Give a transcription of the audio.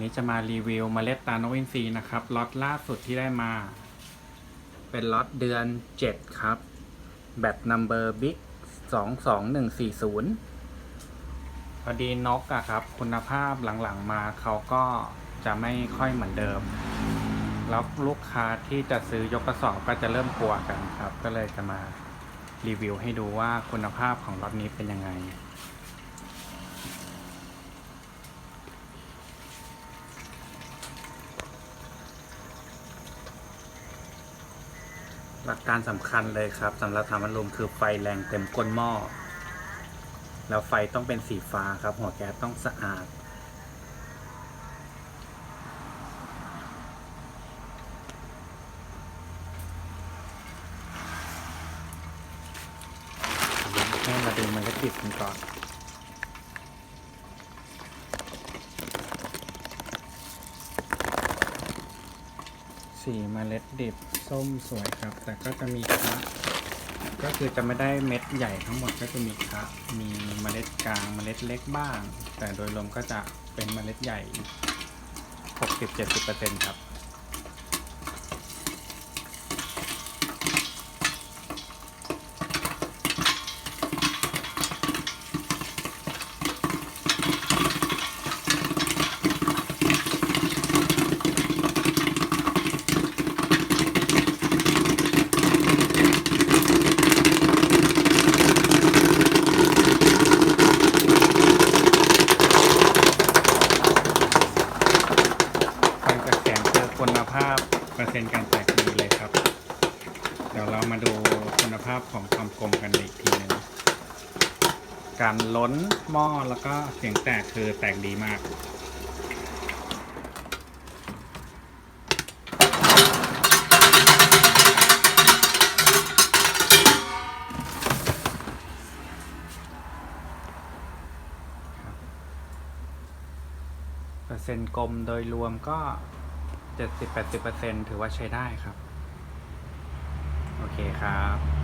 นี้จะมารีวิวเมล็ดตาลนกอินทรีนะครับล็อตล่าสุดที่ได้มา เป็นล็อตเดือน 7 ครับ แบตนัมเบอร์บิ๊ก22140พอดีนกอะครับ คุณภาพหลังๆมาเขาก็จะไม่ค่อยเหมือนเดิม แล้วลูกค้าที่จะซื้อยกกระสอบก็จะเริ่มกลัวกันครับ ก็เลยจะมารีวิวให้ดูว่าคุณภาพของล็อตนี้เป็นยังไง หลักการสำคัญเลยครับสำหรับทำอารมคือไฟแรงเต็มก้นหม้อ แล้วไฟต้องเป็นสีฟ้าครับ หัวแก๊สต้องสะอาด ให้มาดูมันก็ติดกันก่อน สีเมล็ดดิบส้มสวยครับ แต่ก็จะมีคะก็คือจะไม่ได้เม็ดใหญ่ทั้งหมดก็จะมีคะมีเมล็ดกลางเมล็ดเล็กบ้าง แต่โดยรวมก็จะเป็นเมล็ดใหญ่ 60-70%ครับ ความกระแข็ง คุณภาพเปอร์เซ็นต์การแตกดีเลยครับ เดี๋ยวเรามาดูคุณภาพของความกลมกันอีกทีหนึงการล้นหม้อแล้วก็เสียงแตกคือแตกดีมากเปอร์เซ็นต์กลมโดยรวมก็ 70-80%ถือว่าใช้ได้ครับ โอเคครับ